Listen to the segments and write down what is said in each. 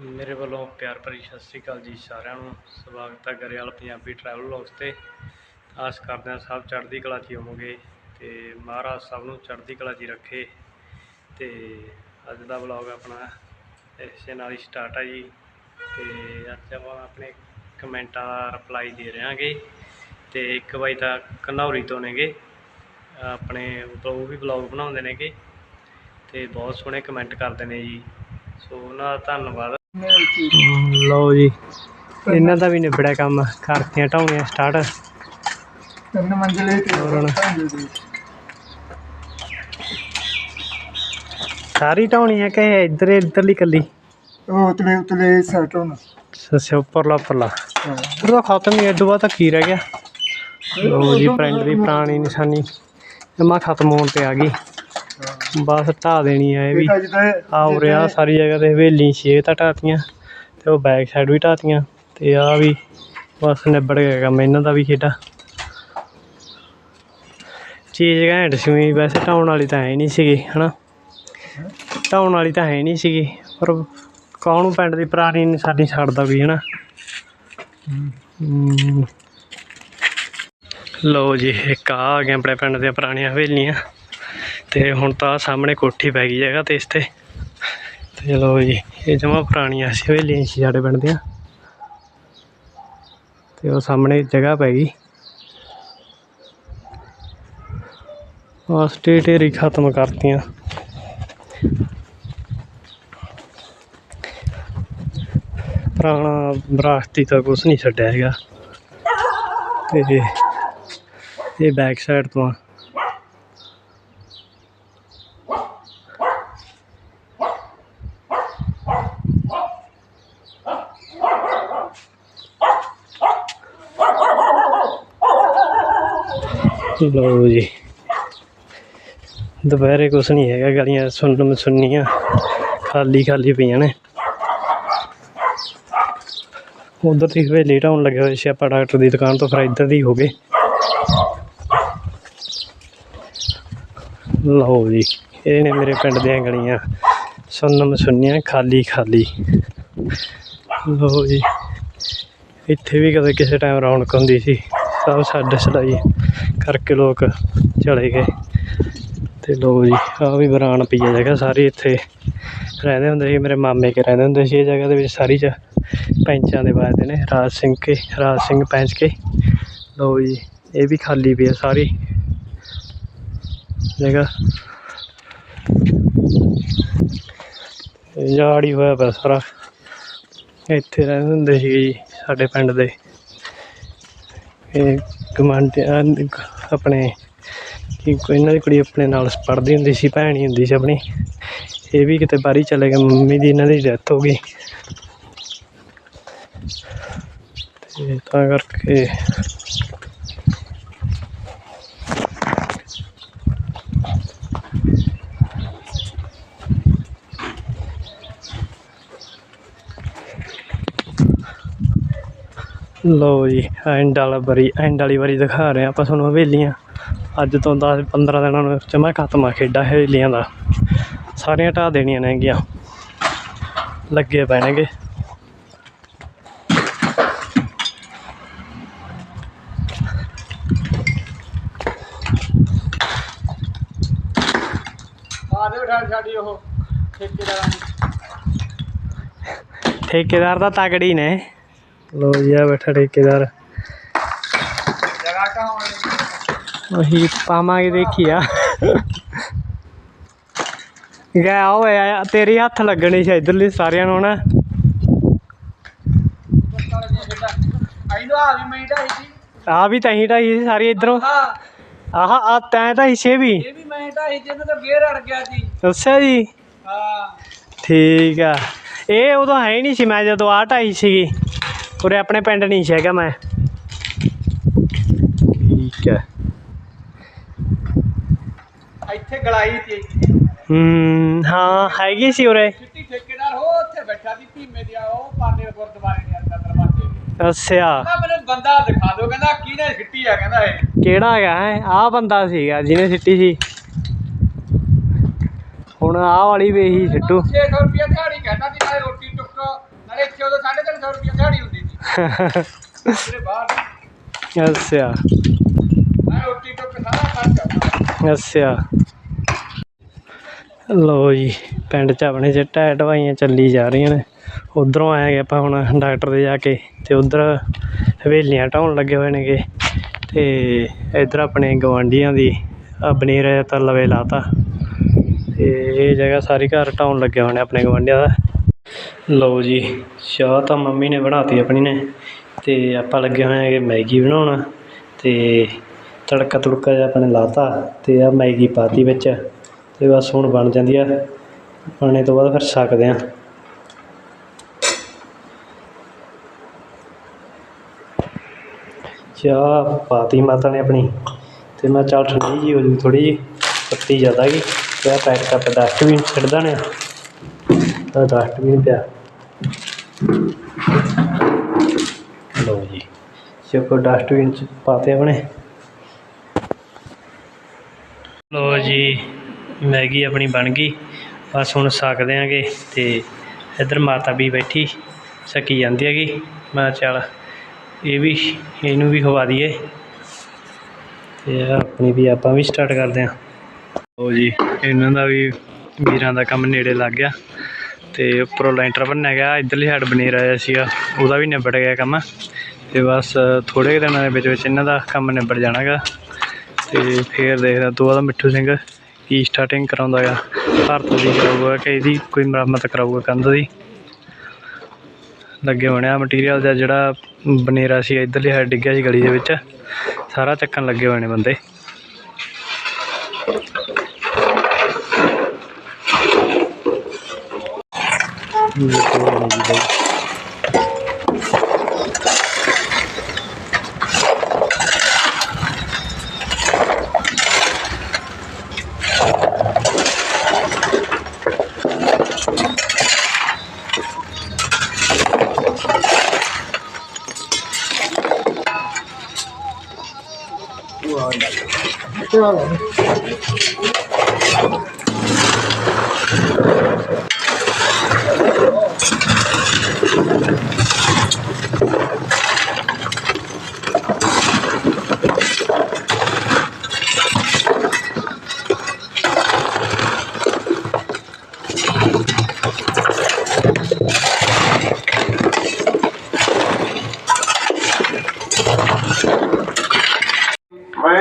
ਮੇਰੇ ਵੱਲੋਂ ਪਿਆਰ ਭਰੀ ਸਤਿ ਸ੍ਰੀ ਅਕਾਲ ਜੀ ਸਾਰਿਆਂ ਨੂੰ। ਸਵਾਗਤ ਹੈ ਗਰੇਵਾਲ ਪੰਜਾਬੀ ਟਰੈਵਲ ਵਲੌਗਸ ਤੇ। ਆਸ ਕਰਦੇ ਹਾਂ ਸਭ ਚੜ੍ਹਦੀ ਕਲਾ 'ਚ ਹੋਵੋਗੇ ਤੇ ਮਹਾਰਾਜ ਸਭ ਨੂੰ ਚੜ੍ਹਦੀ ਕਲਾ 'ਚ ਰੱਖੇ। ਤੇ ਅੱਜ ਦਾ ਵਲੌਗ ਆਪਣਾ ਇਸੇ ਨਾਲ ਹੀ ਸਟਾਰਟ ਹੈ ਜੀ। ਤੇ ਅੱਜ ਆਪਾਂ ਆਪਣੇ ਕਮੈਂਟਾਂ ਦਾ ਰਿਪਲਾਈ ਦੇ ਰਹੇ ਹਾਂਗੇ ਤੇ ਇੱਕ ਵਾਰੀ ਤਾਂ ਘਨੌਰੀ ਤੋਂ ਨੇਗੇ। ਆਪਣੇ ਉਹ ਵੀ ਵਲੌਗ ਬਣਾਉਂਦੇ ਨੇਗੇ। ਤੇ ਬਹੁਤ ਸੋਹਣੇ ਕਮੈਂਟ ਕਰਦੇ ਨੇ ਜੀ। ਸੋ ਉਹਨਾਂ ਦਾ ਧੰਨਵਾਦ। ਲਓ ਜੀ ਇਹਨਾਂ ਦਾ ਵੀ ਨਿਬੜਿਆ ਕੰਮ ਕਰਤੀਆਂ ਢਾਉਣੀਆਂ ਸਟਾਰਟ ਤਿੰਨ ਮੰਜ਼ਲੇ ਤੇ ਹੋਰ ਹੁਣ? ਢਾਂਗੇ ਦੇ। ਸਾਰੀ ਢਾਉਣੀ ਹੈ ਕਿ ਇੱਧਰ ਇੱਧਰਲੀ ਕੱਲੀ ਉਹ ਉਤਲੇ ਉਤਲੇ ਸੈਟ ਹੋਣ। ਸੱਸੇ ਉੱਪਰਲਾ ਉੱਪਰਲਾ। ਹਾਂ। ਉਹਦਾ ਖਤਮ ਹੀ ਐਡੋ ਬਾਅਦ ਤਾਂ ਕੀ ਰਹਿ ਗਿਆ? ਲਓ ਜੀ ਪ੍ਰਿੰਟ ਦੀ ਪੁਰਾਣੀ ਨਿਸ਼ਾਨੀ। ਜਮਾ ਖਤਮ ਹੋਣ ਤੇ ਆ ਗਈ। ਬਸ ਢਾ ਦੇਣੀ ਆ ਇਹ ਵੀ। ਆ ਉਰੇ ਆ ਸਾਰੀ ਜਗ੍ਹਾ ਤੇ ਹਵੇਲੀ ਛੇ ਤਾਂ ਢਾਤੀਆਂ ਤੇ ਉਹ ਬੈਕ ਸਾਈਡ ਵੀ ਢਾਤੀਆਂ ਤੇ ਆ ਵੀ ਬਸ ਨਿਬੜ ਗਿਆ ਕੰਮ ਇਹਨਾਂ ਦਾ ਵੀ ਖੇਡਾ। ਚੀਜ਼ ਘੈਂਟ ਸੀ ਵੈਸੇ ਢਾਉਣ ਵਾਲੀ ਤਾਂ ਹੈ ਨਹੀਂ ਸੀਗੀ ਹਨਾ? ਢਾਉਣ ਵਾਲੀ ਤਾਂ ਹੈ ਨਹੀਂ ਸੀਗੀ ਪਰ ਕੌਣ ਪਿੰਡ ਦੀ ਪੁਰਾਣੀ ਨਿਸ਼ਾਨੀ ਛੱਡਦਾ ਵੀ ਹਨਾ। ਲਓ ਜੀ ਇੱਕ ਆ ਆ ਗਏ ਆਪਣੇ ਪਿੰਡ ਦੀਆਂ ਪੁਰਾਣੀਆਂ ਹਵੇਲੀਆਂ। ਤੇ ਹੁਣ ਤਾਂ ਸਾਹਮਣੇ ਕੋਠੀ ਪੈ ਗਈ ਜਗ੍ਹਾ ਤੇ ਇਸ ਤੇ। ਤੇ ਚਲੋ ਜੀ, ਇਹ ਜਮਾ ਪੁਰਾਣੀਆਂ ਸੀ ਹਵੇਲੀਆਂ ਸੀ ਸਾਡੇ ਪਿੰਡ ਦੀਆਂ। ਤੇ ਉਹ ਸਾਹਮਣੇ ਜਗ੍ਹਾ ਪੈ ਗਈ। ਆ ਸਟੇਟ ਏਰੀ ਖਤਮ ਕਰਤੀਆਂ। ਪੁਰਾਣਾ ਵਿਰਾਸਤੀ ਤਾਂ ਕੁਛ ਨਹੀਂ ਛੱਡਿਆ ਹੈਗਾ। ਤੇ ਇਹ ਬੈਕ ਸਾਈਡ ਤੋਂ ਲਓ ਜੀ। ਦੁਪਹਿਰੇ ਕੁਛ ਨਹੀਂ ਹੈਗਾ, ਗਲੀਆਂ ਸੁੰਨਮ ਸੁਣਨੀਆਂ। ਖਾਲੀ ਖਾਲੀ ਪਈਆਂ ਨੇ। ਉਧਰ ਦੀ ਹਵੇਲੀ ਢਾਉਣ ਲੱਗੇ ਹੋਏ ਸੀ, ਆਪਾਂ ਡਾਕਟਰ ਦੀ ਦੁਕਾਨ ਤੋਂ ਫਿਰ ਇੱਧਰ ਦੀ ਹੋ ਗਏ। ਲਓ ਜੀ, ਇਹ ਨੇ ਮੇਰੇ ਪਿੰਡ ਦੀਆਂ ਗਲੀਆਂ। ਸੁੰਨਮ ਸੁੰਨੀਆਂ ਖਾਲੀ ਖਾਲੀ। ਲਓ ਜੀ, ਇੱਥੇ ਵੀ ਕਦੇ ਕਿਸੇ ਟਾਈਮ ਰੌਣਕ ਹੁੰਦੀ ਸੀ। ਸਭ ਛੱਡ ਛਡਾਈ ਕਰਕੇ ਲੋਕ ਚਲੇ ਗਏ। ਅਤੇ ਲੋ ਜੀ ਆ ਵੀ ਬਰਾਨ ਪਈ ਹੈ ਜਗ੍ਹਾ ਸਾਰੀ ਇੱਥੇ। ਰਹਿੰਦੇ ਹੁੰਦੇ ਸੀ ਮੇਰੇ ਮਾਮੇ ਕੇ ਰਹਿੰਦੇ ਹੁੰਦੇ ਸੀ ਇਹ ਜਗ੍ਹਾ ਦੇ ਵਿੱਚ ਸਾਰੀ ਚ ਪੈਂਚਾਂ ਦੇ ਵੱਜਦੇ ਨੇ, ਰਾਜ ਸਿੰਘ ਕੇ, ਰਾਜ ਸਿੰਘ ਪੈਂਚ ਕੇ। ਲੋ ਜੀ, ਇਹ ਵੀ ਖਾਲੀ ਪਈ ਹੈ ਸਾਰੀ ਜਗ੍ਹਾ। ਜਾੜੀ ਹੋਇਆ ਪਿਆ ਸਾਰਾ। ਇੱਥੇ ਰਹਿੰਦੇ ਹੁੰਦੇ ਸੀ ਜੀ ਸਾਡੇ ਪਿੰਡ ਦੇ। ਇਹ ਕਮਾਂਡ ਆਪਣੇ ਕਿ ਕੋਈ ਇਹਨਾਂ ਦੀ ਕੁੜੀ ਆਪਣੇ ਨਾਲ ਪੜ੍ਹਦੀ ਹੁੰਦੀ ਸੀ, ਭੈਣ ਹੀ ਹੁੰਦੀ ਸੀ ਆਪਣੀ। ਇਹ ਵੀ ਕਿਤੇ ਬਾਹਰ ਹੀ ਚਲੇ ਗਏ, ਮੰਮੀ ਦੀ ਇਹਨਾਂ ਦੀ ਡੈਥ ਹੋ ਗਈ। ਤੇ ਤਾਂ ਕਰਕੇ ਲਓ ਜੀ ਐਂਡ ਵਾਲਾ ਵਾਰੀ ਐਂਡ ਵਾਲੀ ਵਾਰੀ ਦਿਖਾ ਰਹੇ ਹਾਂ ਆਪਾਂ ਤੁਹਾਨੂੰ ਹਵੇਲੀਆਂ। ਅੱਜ ਤੋਂ 10 15 ਦਿਨਾਂ ਨੂੰ ਜਮਾ ਖਤਮ ਆ ਖੇਡਾਂ ਹਵੇਲੀਆਂ ਦਾ। ਸਾਰੀਆਂ ਢਾਹ ਦੇਣੀਆਂ ਨੇਗੀਆਂ ਲੱਗੇ ਪੈਣਗੇ। ਆ ਦੇ ਉਠਾ ਸਾਡੀ ਉਹ ਠੇਕੇਦਾਰਾਂ ਠੇਕੇਦਾਰ ਤਾਂ ਤਗੜੀ ਨੇ। ਲੋ ਜੀ ਆ ਬੈਠਾ ਠੇਕੇਦਾਰ। ਉਹੀ ਪਾਵਾਂਗੇ ਦੇਖੀਆ ਗਿਆ ਓਏ ਆ ਤੇਰੀ ਹੱਥ ਲੱਗਣੀ ਸੀ ਇਧਰਲੀ ਸਾਰਿਆਂ ਨੂੰ ਨਾ। ਆ ਵੀ ਢਾਈ ਤਹੀਂ ਢਾਈ ਸੀ ਸਾਰੀ ਇਧਰੋਂ। ਆਹ ਆ ਤੈਂ ਤਾਂ ਹਿੱਸੇ ਵੀ। ਇਹ ਵੀ ਮੈਂ ਢਾਈ ਜਿਹਨੂੰ ਤਾਂ ਗੇਰ ਅੜ ਗਿਆ ਸੀ ਅੱਛਾ ਜੀ। ਹਾਂ। ਠੀਕ ਆ। ਇਹ ਉਦੋਂ ਹੀ ਨਹੀਂ ਸੀ ਮੈਂ ਜਦੋਂ ਆ ਢਾਈ ਸੀਗੀ। ਉਰੇ ਆਪਣੇ ਪਿੰਡ ਨਹੀਂ ਸੀ ਹੈਗਾ ਮੈਂ। ਠੀਕ ਹੈ। ਇੱਥੇ ਗਲਾਈ ਸੀ। ਹੂੰ ਹਾਂ ਹੈਗੀ ਸੀ ਉਰੇ। ਚਿੱਟੀ ਠੇਕੇਦਾਰ ਹੋ ਉੱਥੇ ਬੈਠਾ ਸੀ ਭੀਮੇ ਦੀ ਉਹ ਪਾਣੇ ਗੁਰਦੁਆਰੇ ਦੇ ਅੰਦਰ ਦਰਵਾਜ਼ੇ ਅੱਛਾ। ਕਹਿੰਦਾ ਮੈਨੂੰ ਬੰਦਾ ਦਿਖਾ ਦਿਓ। ਕਹਿੰਦਾ ਕਿਹਨੇ ਸਿੱਟੀ ਆ? ਕਹਿੰਦਾ ਇਹ। ਕਿਹੜਾ ਹੈਗਾ ਹੈ? ਆਹ ਬੰਦਾ ਸੀਗਾ ਜਿਹਨੇ ਸਿੱਟੀ ਸੀ। ਹੁਣ ਆਹ ਵਾਲੀ ਵੀ ਇਹੀ ਸਿੱਟੂ 600 ਰੁਪਏ ਦਿਹਾੜੀ ਕਹਿੰਦਾ ਸੀ ਨਾਲੇ ਰੋਟੀ ਟੁੱਕ ਇੱਥੇ ਉਦੋਂ 350 ਰੁਪਏ ਦਿਹਾੜੀ ਹੁੰਦੀ ਸੀ ਅੱਛਾ। ਅੱਛਾ। ਲੋ ਜੀ, ਪਿੰਡ ਚ ਆਪਣੇ ਚ ਢਹਿ ਢਵਾਈਆਂ ਚੱਲੀ ਜਾ ਰਹੀਆਂ ਨੇ। ਉਧਰੋਂ ਆਏ ਗਏ ਆਪਾਂ ਹੁਣ ਡਾਕਟਰ ਦੇ ਜਾ ਕੇ, ਤੇ ਉਧਰ ਹਵੇਲੀਆਂ ਢਾਉਣ ਲੱਗੇ ਹੋਏ ਨੇਗੇ। ਤੇ ਇਧਰ ਆਪਣੇ ਗਵਾਂਢੀਆਂ ਦੀ ਆ ਬਨੇਰਾ ਤਾਂ ਲਵੇ ਲਾਤਾ। ਤੇ ਇਹ ਜਗ੍ਹਾ ਸਾਰੀ ਘਰ ਢਾਉਣ ਲੱਗੇ ਹੋਏ ਨੇ ਆਪਣੇ ਗਵਾਂਢੀਆਂ ਦਾ। ਲਓ ਜੀ, ਚਾਹ ਤਾਂ ਮੰਮੀ ਨੇ ਬਣਾਤੀ ਆਪਣੀ ਨੇ ਅਤੇ ਆਪਾਂ ਲੱਗੇ ਹੋਏ ਹੈਗੇ ਮੈਗੀ ਬਣਾਉਣ ਅਤੇ ਤੜਕਾ ਤੁੜਕਾ ਜਿਹਾ ਆਪਣੇ ਲਾਤਾ ਅਤੇ ਆਹ ਮੈਗੀ ਪਾਤੀ ਵਿੱਚ ਅਤੇ ਬਸ ਹੁਣ ਬਣ ਜਾਂਦੀ ਆ, ਬਣਨੇ ਤੋਂ ਬਾਅਦ ਫਿਰ ਛਕਦੇ ਹਾਂ ਚਾਹ ਪਾਤੀ ਮਾਤਾ ਨੇ ਆਪਣੀ ਅਤੇ ਮੈਂ ਚੱਲ ਠੰਡੀ ਜੀ ਹੋ ਜੂ ਥੋੜੀ ਜੀ ਪੱਤੀ ਜ਼ਿਆਦਾ ਗਈ ਤੇ ਆਹ ਪੈਕ ਕੱਪ ਡਸਟਬਿਨ ਛੱਡਦਾ ਨੇ। ਤਾਂ ਡਸਟਬਿਨ ਪਿਆ। ਲਓ ਜੀ। ਚੁੱਕੋ ਡਸਟਬਿਨ ਚ ਪਾਤੇ ਆਪਣੇ। ਲਓ ਜੀ, ਮੈਗੀ ਆਪਣੀ ਬਣ ਗਈ। ਬਸ ਹੁਣ ਛਕਦੇ ਆਂਗੇ ਤੇ ਇੱਧਰ ਮਾਤਾ ਵੀ ਬੈਠੀ, ਸਕੀ ਜਾਂਦੀ ਹੈਗੀ। ਮੈਂ ਚੱਲ ਇਹ ਵੀ, ਇਹਨੂੰ ਵੀ ਖਵਾ ਦਈਏ। ਤੇ ਆਪਣੀ ਵੀ ਆਪਾਂ ਵੀ ਸਟਾਰਟ ਕਰਦੇ ਹਾਂ ਲਓ ਜੀ, ਇਹਨਾਂ ਦਾ ਵੀ ਵੀਰਾਂ ਦਾ ਕੰਮ ਨੇੜੇ ਲੱਗ ਗਿਆ। ਤੇ ਉੱਪਰੋਂ ਲੈਂਟਰ ਬਣਿਆ ਗਿਆ, ਇੱਧਰਲੀ ਸਾਈਡ ਬਨੇਰ ਆਇਆ ਸੀਗਾ, ਉਹਦਾ ਵੀ ਨਿਬੜ ਗਿਆ ਕੰਮ। ਤੇ ਬਸ ਥੋੜੇ ਕੁ ਦਿਨਾਂ ਦੇ ਵਿੱਚ ਵਿੱਚ ਇਹਨਾਂ ਦਾ ਕੰਮ ਨਿਬੜ ਜਾਣਾਗਾ। ਤੇ ਫੇਰ ਦੇਖਦਾ ਤੋਂ ਬਾਅਦ ਮਿੱਠੂ ਸਿੰਘ ਕੀ ਸਟਾਰਟਿੰਗ ਕਰਾਉਂਦਾ ਗਾ। ਭਾਰਤ ਦੀ ਕਰਾਊਗਾ ਕਿ ਇਹਦੀ ਕੋਈ ਮੁਰੰਮਤ ਕਰਾਊਗਾ ਕੰਧ ਦੀ। ਲੱਗੇ ਹੋਣੇ ਆ ਮਟੀਰੀਅਲ ਦਾ ਜਿਹੜਾ ਬਨੇਰਾ ਸੀ, ਇੱਧਰਲੀ ਸਾਈਡ ਡਿੱਗਿਆ ਸੀ ਗਲੀ ਦੇ ਵਿੱਚ। ਸਾਰਾ ਚੱਕਣ ਲੱਗੇ ਹੋਏ ਨੇ ਬੰਦੇ। ਲੱਗੇ ਹੋਏ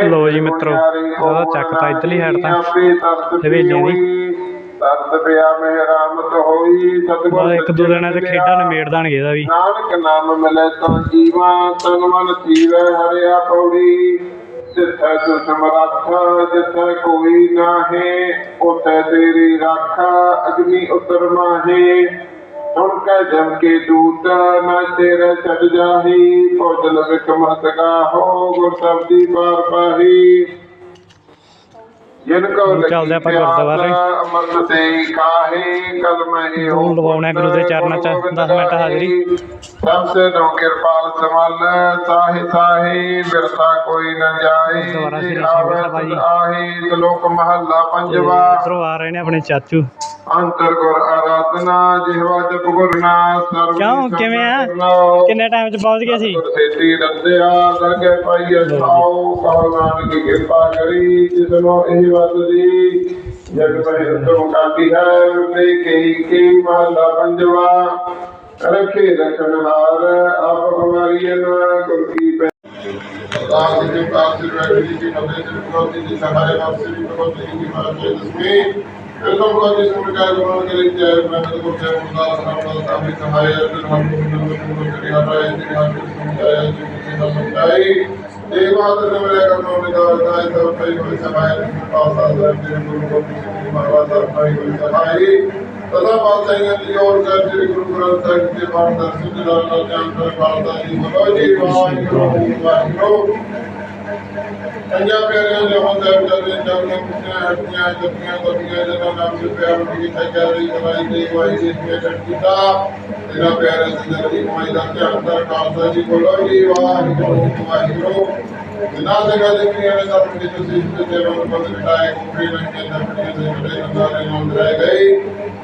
ਨੇ ਜੀ ਮਿੱਤਰੋ, ਉਹਦਾ ਚੱਕਤਾ ਇੱਧਰਲੀ side ਤਾਂ ਹਵੇਲੀਆਂ ਦੀ। ਤਤ ਪਿਆ ਮਿਹਰਾਮਤ ਹੋਈ ਸਤਿਗੁਰ ਇੱਕ ਦੋ ਦਿਨਾਂ ਚ ਖੇਡਾਂ ਨਿਮੇੜ ਦੇਣਗੇ ਇਹਦਾ ਵੀ। ਨਾਨਕ ਨਾਮ ਮਿਲੇ ਤਾਂ ਜੀਵਾ ਤਨ ਮਨ ਥੀਵੈ ਹਰਿਆ ਪੌੜੀ। ਜਿੱਥੈ ਤੂ ਸਮਰੱਥ ਜਿੱਥੈ ਕੋਈ ਨਾਹੀ ਤੇਰੀ ਰਾਖਾ ਅਗਨੀ ਉਤਰ ਮਾਹੀ। ਸੁਣ ਕੇ ਜਮ ਕੇ ਦੂਤ ਮੈਂ ਤੇਰੇ ਛੱਡ ਜਾਹੀ। ਭੋਜਨ ਵਿਕਮਤ ਗਾਹੋ ਗੁਰ ਸਬਦੀ ਪਾਰ ਪਾਹੀ। ਜਿਨ ਕੋ ਚੱਲਦੇ ਆਪਾਂ ਗੁਰਦੁਆਰੇ। ਅਮਰ ਤੇ ਕਾਹੇ ਕਲ ਮੈਂ ਹੁਣ ਲਵਾਉਣਾ ਗੁਰੂ ਦੇ ਚਰਨਾਂ 'ਚ ਦਸ ਮਿੰਟ ਹਾਜ਼ਰੀ। ਸਭ ਸੇ ਨੋ ਕਿਰਪਾਲ ਸਮਲ ਸਾਹੇ ਸਾਹੇ ਬਿਰਥਾ ਕੋਈ ਨ ਜਾਏ ਗੁਰਦੁਆਰਾ ਸ੍ਰੀ ਆਵੇ ਸਿੰਘ ਸਭਾ ਜੀ। ਆਹੇ ਸ਼ਲੋਕ ਮਹੱਲਾ ਪੰਜਵਾ ਇਧਰੋਂ ਆ ਰਹੇ ਨੇ ਆਪਣੇ ਚਾਚੂ ਅੰਤਰ ਗੁਰ ਆਰਾਧਨਾ ਜਿਹਵਾ ਜਪ ਗੁਰ ਨਾ ਸਰਬ ਕਿਉਂ? ਕਿਵੇਂ ਆ? ਕਿੰਨੇ ਟਾਈਮ ਚ ਪਹੁੰਚ ਗਏ ਸੀ? ਸੇਤੀ ਰੱਦਿਆ ਦਰਗੇ ਪਾਈ ਅਸਾਓ ਕਹੋ ਨਾਨਕ ਕੀ ਕਿਰਪਾ ਕਰੀ ਜਿਸ ਨੂੰ ਇਹ ਵਤ ਦੀ। ਜਗ ਮਹਿ ਤੁਮ ਕਾਤੀ ਹੈ ਉਤੇ ਕਹੀ ਕੀ ਮਹਲਾ ਪੰਜਵਾ। ਰਖੇ ਰਖਨਹਾਰ ਆਪ ਹਮਾਰੀ ਅਨ ਗੁਰ ਕੀ ਪੈ ਦਾਸ ਜੀ ਪਾਸ ਜੀ ਦੀ ਨਵੇਂ ਜੀ ਪ੍ਰੋਤੀ ਦੀ ਸਹਾਇ ਆਪ ਸ੍ਰੀ ਪ੍ਰਭੂ ਜੀ ਦੀ ਮਾਰ వెల్కమ్ కార్యక్రమ కార్యక్రమాలు జరిగించారు సహాయ సహాయ तथा बादशाहियां जी और साहब श्री गुरु ग्रंथ साहिब के पाठ दर्शन के दौरान ज्ञान पर बादशाही मनोजी वाहिगुरु वाहिगुरु ਪੰਜਾਂ ਪਿਆਰਿਆਂ ਜਹਾਂ ਸਾਹਿਬ ਜਦੇ ਚਰਨ ਕੁੱਤਿਆਂ ਹੱਟੀਆਂ ਜੱਪੀਆਂ ਦਬੀਆਂ ਜਿਹਨਾਂ ਨਾਮ ਦੇ ਪਿਆਰ ਨੂੰ ਕੀਤਾ ਜਾਰੀ ਕਰਾਈ ਦੇ ਵਾਈ ਦੇ ਕੇ ਕੀਤਾ। ਇਹਨਾਂ ਪਿਆਰਿਆਂ ਦੀ ਜ਼ਿੰਦਗੀ ਕਮਾਈ ਦਾ ਧਿਆਨ ਕਰ ਖਾਲਸਾ ਜੀ ਬੋਲੋ ਜੀ, ਵਾਹਿਗੁਰੂ ਵਾਹਿਗੁਰੂ। ਜਿਨ੍ਹਾਂ ਦੇ ਗੱਲ ਕਰੀਏ ਨੇ ਤਾਂ ਪਿੰਡ ਚ ਸੀ ਤੇ ਉਹ ਬੰਦ ਕਟਾਏ ਕੋਪਰੀ ਨਾਲ ਕੇ ਅੰਦਰ ਪਿੰਡ ਦੇ ਬੜੇ ਨਜ਼ਾਰੇ ਨਾਲ ਰਹਿ ਗਏ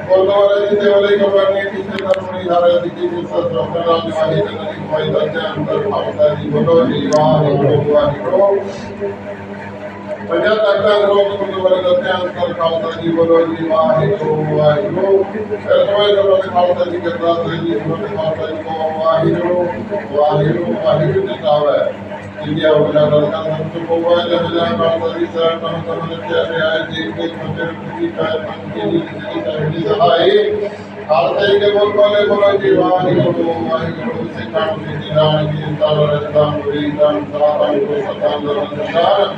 ਗੁਰਦੁਆਰੇ ਜੀ ਦੇ ਵਾਲੇ ਕਬਰ ਨੇ ਕਿਸੇ ਕਰਮਣੀ ਹਾਰੇ ਦੀ ਕੀ ਸਤ ਰੋਕਣ ਨਾਲ ਜਵਾਹੀ ਜਨ ਦੀ ਕੋਈ ਦਾ ਧਿਆਨ ਕਰ ਪਾਉਂਦਾ ਜੀ ਬੋਲੋ ਜੀ ਵਾਹਿਗੁਰੂ ਵਾਹਿਗੁਰੂ ਪੰਜਾਂ ਤੱਕਾਂ ਲੋਕ ਗੁਰਦੁਆਰੇ ਦਾ ਧਿਆਨ ਕਰ ਪਾਉਂਦਾ ਜੀ ਬੋਲੋ ਜੀ ਵਾਹਿਗੁਰੂ ਵਾਹਿਗੁਰੂ ਫਿਰ ਕੋਈ ਕਰੋ ਤੇ ਖਾਲਸਾ ਜੀ ਕਰਦਾ ਤੇ ਜੀ ਬੋਲੋ ਖਾਲਸਾ ਜੀ ਕੋ ਵਾਹਿਗੁਰੂ ਵਾਹਿਗੁਰੂ ਵਾਹਿਗੁਰੂ ਜੀ ਕਾਵੇ ਇੰਡੀਆ ਹੋ ਗਿਆ ਗੱਲ ਕਰ ਸਭ ਤੋਂ ਕੋਵਾ ਜਬ ਜਾ ਖਾਲਸਾ ਜੀ ਸਰ ਨਾਮ ਸਮਝ ਕੇ ਆਏ ਜੀ ਕੇ ਮੰਦਰ ਦੀ ਕਾਇ ਪੰਜੀ ਦੀ ਜੀ ਦੀ ਸਹਾਈ ਖਾਲਸਾ ਜੀ ਕੇ ਬੋਲ। ਬੋਲੇ ਬੋਲੋ ਜੀ ਵਾਹਿਗੁਰੂ ਵਾਹਿਗੁਰੂ ਸਿੱਖਾਂ ਦੀ ਦਾਨ ਕੀ ਤਾਲ ਰਸਤਾ ਮੁਰੀ ਦਾਨ ਸਾਧਨ ਕੋ ਸਤਾਨ ਦਰਸ਼ਨ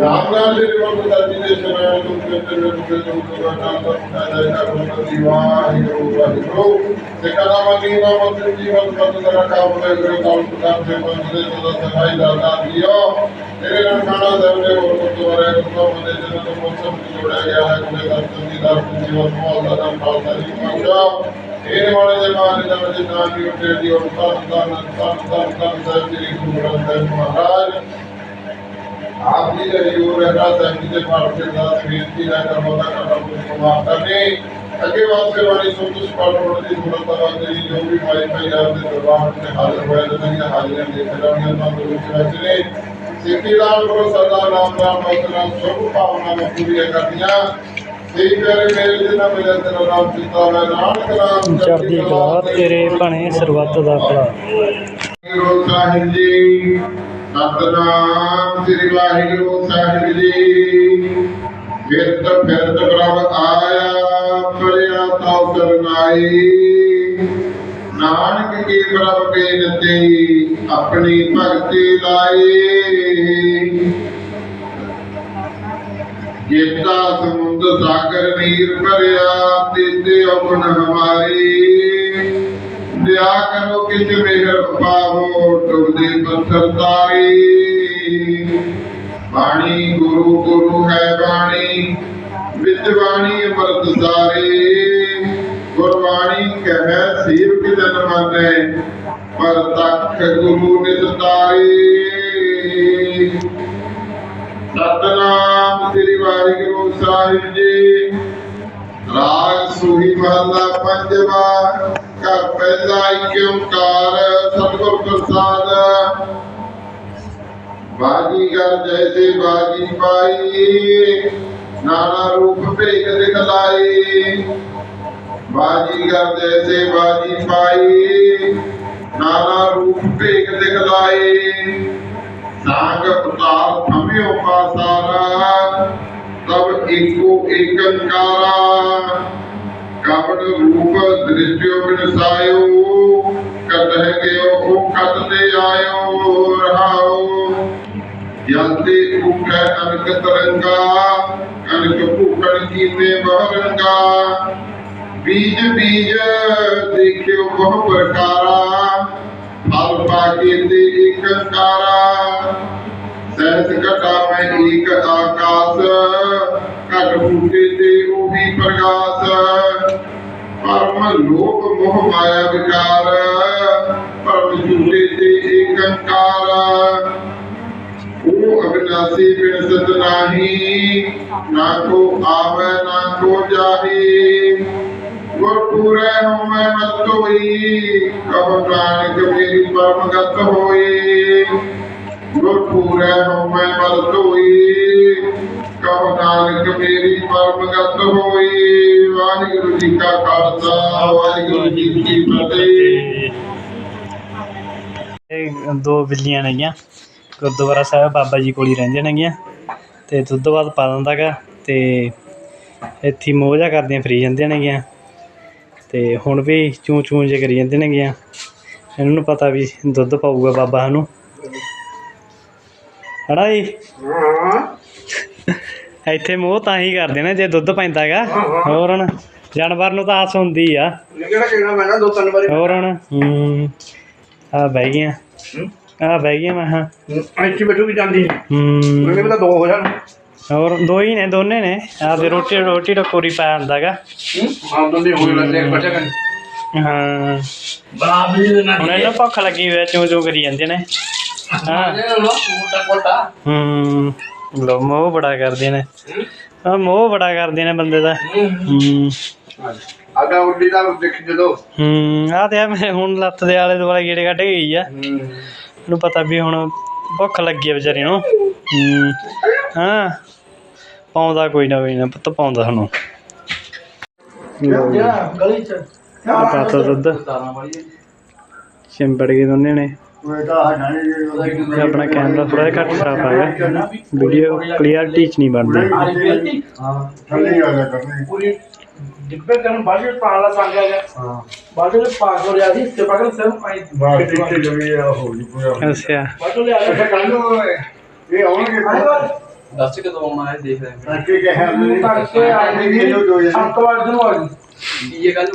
ਰਾਮ ਨਾਮ ਦੇ ਰਿਵਰਤ ਦਾ ਜੀ ਦੇ ਸ਼ਰਨ ਨੂੰ ਕਿਤੇ ਨੂੰ ਕਿਤੇ ਨੂੰ ਕਿਤੇ ਨਾਮ ਦਾ ਫਾਇਦਾ ਹੈ ਕਰੋ ਦੀ ਵਾਹਿਗੁਰੂ ਵਾਹਿਗੁਰੂ। ਸਿੱਖਾਂ ਦਾ ਮਨੀ ਦਾ ਮੰਤਰ ਜੀਵਨ ਪਤ ਦਾ ਕਾਮ ਲੈ ਕਰੇ ਕਾਲ ਪੁਕਾਰ ਦੇ ਬੰਦ ਦੇ ਸਦਾ ਸਹਾਈ ਦਾਤਾ ਜੀਓ ਤੇਰੇ ਨਾਲ ਖਾਣਾ ਦੇਵਨੇ ਹੋਰ ਗੁਰਦੁਆਰੇ ਗੁਰਦੁਆਰੇ ਮੰਦੇ ਜਨਾਂ ਤੋਂ ਮੌਸਮ ਨੂੰ ਜੋੜਿਆ ਗਿਆ ਹੈ ਕੋਈ ਦਾ ਸੰਗੀ ਦਾ ਜੀਵਨ ਮੋਲ ਦਾ ਨਾਮ ਖਾਲਸਾ ਜੀ ਮਾਸ਼ਾ ਇਹ ਵਾਲੇ ਦੇ ਮਾਨ ਦਾ ਵਜੇ ਨਾਮ ਦੀ ਉੱਤੇ ਦੀ ਉਹ ਤਨ ਤਨ ਤਨ ਤਨ ਤਨ ਸਾਹਿਬ ਜੀ ਗੁਰੂ ਗ੍ਰੰਥ ਸਾਹਿਬ ਮਹਾਰਾਜ ਆਪ ਜੀ ਦੇ ਜੀਵ ਰਹਿਣਾ ਜੀ ਦੇ ਪਾਠ ਦੇ ਬੇਨਤੀ ਹੈ ਕਰਮੋ ਦਾ ਕਰਮ ਮਾਫ ਕਰਨੇ ਅੱਗੇ ਵਾਸਤੇ ਵਾਲੀ ਸੰਤੁਸ਼ ਪਾਠ ਹੋਣ ਦੀ ਸੁਰਤ ਦਾ ਤੇਰੀ ਜੋ ਵੀ ਮਾਈ ਭਾਈ ਆਪ ਦੇ ਦਰਬਾਰ ਤੇ ਹਾਜ਼ਰ ਹੋਏ ਤੇ ਦੀਆਂ ਹਾਜ਼ਰੀਆਂ ਦੇਖ ਰਹੀਆਂ ਤਾਂ ਦੇ ਵਿੱਚ ਵਿੱਚ ਨੇ। ਸਿੱਖੀ ਰਾਮ ਗੁਰੂ ਸਦਾ ਨਾਮ ਨਾਮ ਬਸਨਾ ਸਭ ਭਾਵਨਾਵਾਂ ਪੂਰੀਆਂ ਕਰਦੀਆਂ। ਦੇ ਚੜ੍ਹਦੀ ਕਲਾ ਤੇਰੇ ਭਣੇ ਸਰਬੱਤ ਦਾ ਭਲਾ। ਵਾਹਿਗੁਰੂ ਸਾਹਿਬ ਜੀ ਸਤਨਾਮ ਸ੍ਰੀ ਵਾਹਿਗੁਰੂ ਸਾਹਿਬ ਜੀ। ਫਿਰਤ ਫਿਰਤ ਪ੍ਰਭ ਆਇਆ ਪਰਿਆ ਤਉ ਕਰਨਾਈ ਨਾਨਕ ਕੀ ਪ੍ਰਭ ਬੇਨਤੀ ਆਪਣੀ ਭਗਤੀ ਲਾਈ ਜੇਤਾ ਸਮੁੰਦ ਸਾਗਰ, ਨੀਰ ਭਰਿਆ, ਤੇਤੇ ਆਪਨ ਹਮਾਰੀ। ਦਿਆ ਕਰੋ ਕਿਛ ਮਿਹਰ ਪਾਵੋ ਟੁਰਦੇ ਪੱਥਰ ਬਾਣੀ ਗੁਰੂ ਗੁਰੂ ਹੈ ਬਾਣੀ ਵਿੱਚ ਬਾਣੀ ਅੰਮ੍ਰਿਤ ਸਾਰੇ ਗੁਰਬਾਣੀ ਕਹੈ ਸੇਵਕ ਜਨ ਮਾਨੈ, ਪਰ ਤੱਕ ਗੁਰੂ ਨਿਸਤਾਰੀ ਸਤਨਾਮ ਸ੍ਰੀ ਵਾਹਿਗੁਰੂ ਸਾਹਿਬ ਜੀ। ਰਾਗ ਸੂਹੀ ਮਹਲਾ ਪੰਜਵਾ। ਘਰ ਪਹਿਲਾ ਏਕ ਓੰਕਾਰ, ਸਤਿਗੁਰ ਪ੍ਰਸਾਦ। ਬਾਜੀ ਕਰ ਜੈਸੇ ਬਾਜੀ ਪਾਈ, ਨਾਨਾ ਰੂਪ ਭੇਖ ਦਿਖਲਾਈ ਬਾਜੀ ਕਰ ਜੈਸੇ ਬਾਜੀ ਪਾਈ, ਨਾਨਾ ਰੂਪ ਭੇਖ ਦਿਖਲਾਈ ਸਾਗ ਉਤਾਰ ਥਮਿਓ ਪਾਸਾਰਾ ਤਬ ਏਕੋ ਏਕੰਕਾਰਾ। ਕਬੜ ਰੂਪ ਦ੍ਰਿਸ਼ਟਿਓ ਬਿਨਸਾਇਓ ਕਤਹਿ ਗਿਓ ਉਹ ਕਤ ਤੇ ਆਇਓ, ਰਹਾਓ। ਜਲਤੇ ਉਠੈ ਅਨਕ ਤਰੰਗਾ ਅਨਕ ਭੂਖਣ ਕੀਤੇ ਬਹਰੰਗਾ। ਬੀਜ ਬੀਜ ਦੇਖਿਓ ਬਹੁ ਪ੍ਰਕਾਰਾ, ਫਲ ਪਾਕੇ ਤੇ ਏਕੰਕਾਰਾ ਸਹਿਸ ਘਟਾ ਮੈਂ ਏਕ ਆਕਾਸ ਘਟ ਫੂਟੇ ਤੇ ਉਹੀ ਪ੍ਰਗਾਸ ਪਰਮ ਲੋਕ ਮੋਹ ਮਾਇਆ ਵਿਕਾਰ ਪਰਮ ਝੂਟੇ ਤੇ ਏਕੰਕਾਰ ਉਹ ਅਬਿਨਾਸੀ ਬਿਨ ਸਤ ਨਾਹੀ ਨਾ ਕੋ ਆਵੇ ਨਾ ਕੋ ਜਾਹੀ ਗੁਰ ਪੂਰੇ ਹੋਵੇ ਮਤ ਹੋਈ ਕਬ ਨਾਨਕ ਮੇਰੀ ਪਰਮ ਗਤ ਹੋਈ ਗੁਰ ਪੂਰੇ ਹੋਵੇ ਮਤ ਹੋਈ ਕਬ ਨਾਨਕ ਮੇਰੀ ਪਰਮ ਗਤ ਹੋਈ। ਵਾਹਿਗੁਰੂ ਜੀ ਕਾ ਖਾਲਸਾ ਵਾਹਿਗੁਰੂ ਜੀ ਕੀ ਫਤਿਹ। ਇਹ ਦੋ ਬਿੱਲੀਆਂ ਨੇਗੀਆਂ ਗੁਰਦੁਆਰਾ ਸਾਹਿਬ ਬਾਬਾ ਜੀ ਕੋਲ ਹੀ ਰਹਿੰਦੀਆਂ ਨੇਗੀਆਂ ਤੇ ਦੁੱਧ ਬਾਅਦ ਪਾ ਦਿੰਦਾ ਗਾ ਤੇ ਇੱਥੇ ਮੋਜਾ ਕਰਦੀਆਂ ਫਰੀ ਜਾਂਦੀਆਂ ਨੇਗੀਆਂ ਤੇ ਹੁਣ ਵੀ ਚੂੰ ਚੂੰ ਜੇ ਕਰੀ ਜਾਂਦੀਆਂ ਨੇਗੀਆਂ ਇਹਨਾਂ ਨੂੰ ਪਤਾ ਵੀ ਦੁੱਧ ਪਾਊਗਾ ਬਾਬਾ ਸਾਨੂੰ। ਹਨਾ ਜੀ? ਇੱਥੇ ਮੋਹ ਤਾਂ ਹੀ ਕਰਦੇ ਨੇ ਜੇ ਦੁੱਧ ਪੈਂਦਾ ਹੈਗਾ। ਹੋਰ ਹੁਣ ਜਾਨਵਰ ਨੂੰ ਤਾਂ ਆਸ ਹੁੰਦੀ ਆ। ਕਿਹੜਾ ਕਿਹੜਾ ਮੈਂ ਨਾ ਦੋ ਤਿੰਨ ਵਾਰੀ ਹੋਰ ਹੁਣ ਹੂੰ ਆ ਬਹਿ ਗਈਆਂ। ਆ ਬਹਿ ਗਈਆਂ ਮੈਂ ਹਾਂ। ਇੱਥੇ ਬੈਠੂ ਵੀ ਜਾਂਦੀ ਹੂੰ। ਮੈਨੂੰ ਪਤਾ ਦੋ ਹੋ ਜਾਣ। ਹੋਰ ਦੋ ਹੀ ਨੇ ਦੋਨੇ ਨੇ। ਆ ਦੇ ਰੋਟੀ ਰੋਟੀ ਟਕੋਰੀ ਪਾਇਆ ਹੁੰਦਾਗਾ ਹਾਂ ਦੋਨੇ ਹੋ ਜਾਂਦੇ ਇੱਕ ਬੱਚਾ ਕਰ। ਹਾਂ। ਬਰਾਬਰੀ ਦੇ ਨਾਲ ਹੁਣ ਇਹਨਾਂ ਭੁੱਖ ਲੱਗੀ ਹੋਈ ਆ ਚੂੰ ਚੂੰ ਕਰੀ ਜਾਂਦੇ ਨੇ। ਹਾਂ ਹੂੰ। ਲੋ ਮੋਹ ਬੜਾ ਕਰਦੇ ਨੇ। ਆ ਮੋਹ ਬੜਾ ਕਰਦੇ ਨੇ ਬੰਦੇ ਦਾ। ਹੂੰ। ਆਗਾ ਉੱਡੀ ਦਾ ਦੇਖ ਜਦੋਂ। ਹੂੰ ਆ ਤੇ ਆ ਮੈਂ ਹੁਣ ਲੱਤ ਦੇ ਆਲੇ ਦੁਆਲੇ ਗੇੜੇ ਕੱਢ ਕੇ ਗਈ ਆ। ਇਹਨੂੰ ਪਤਾ ਵੀ ਹੁਣ ਭੁੱਖ ਲੱਗੀ ਆ ਵਿਚਾਰੀ ਨੂੰ। ਹੂੰ ਹਾਂ। ਪਾਉਂਦਾ ਕੋਈ ਨਾ ਕੋਈ ਨਾ ਪੁੱਤ ਪਾਉਂਦਾ ਸਾਨੂੰ। ਗਲੀ ਚ। ਪਾਤਾ ਦੁੱਧ। ਚਿੰਬੜ ਗਏ ਦੋਨੇ ਨੇ ਤੇ ਆਪਣਾ ਕੈਮਰਾ ਥੋੜਾ ਜਿਹਾ ਘੱਟ ਖਰਾਬ ਆ ਗਿਆ। ਵੀਡੀਓ ਕਲੀਅਰਟੀ ਚ ਨਹੀਂ ਬਣਦੀ। ਹਾਂ ਥੱਲੇ ਆ ਜਾ ਕਰਨੀ। ਪੂਰੀ ਡਿੱਬੇ ਕਰਨ ਬਾਜੀ ਪਾਲਾ ਸੰਗਿਆ ਗਿਆ। ਹਾਂ। ਬਾਜੀ ਦੇ ਪਾਸ ਹੋ ਰਿਹਾ ਸੀ ਤੇ ਬਗਲ ਸਿਰ ਪਾਈ। ਬਾਕੀ ਤੇ ਜਮੀ ਆ ਹੋ ਜੀ ਪੂਰਾ। ਅੱਛਾ। ਬਾਜੀ ਲੈ ਅੱਛਾ ਕੱਲ ਨੂੰ ਇਹ ਆਉਣਗੇ ਦੱਸ ਕਦੋਂ ਆਉਣਾ ਹੈ ਦੇਖ ਰਹੇ ਅੱਗੇ ਕਹਿਆ ਤੜਕੇ ਆ ਗਈ ਦੋ ਜਣੇ। ਸੱਤ ਵਜੇ ਨੂੰ ਆ ਗਈ ਇਹ ਗੱਲ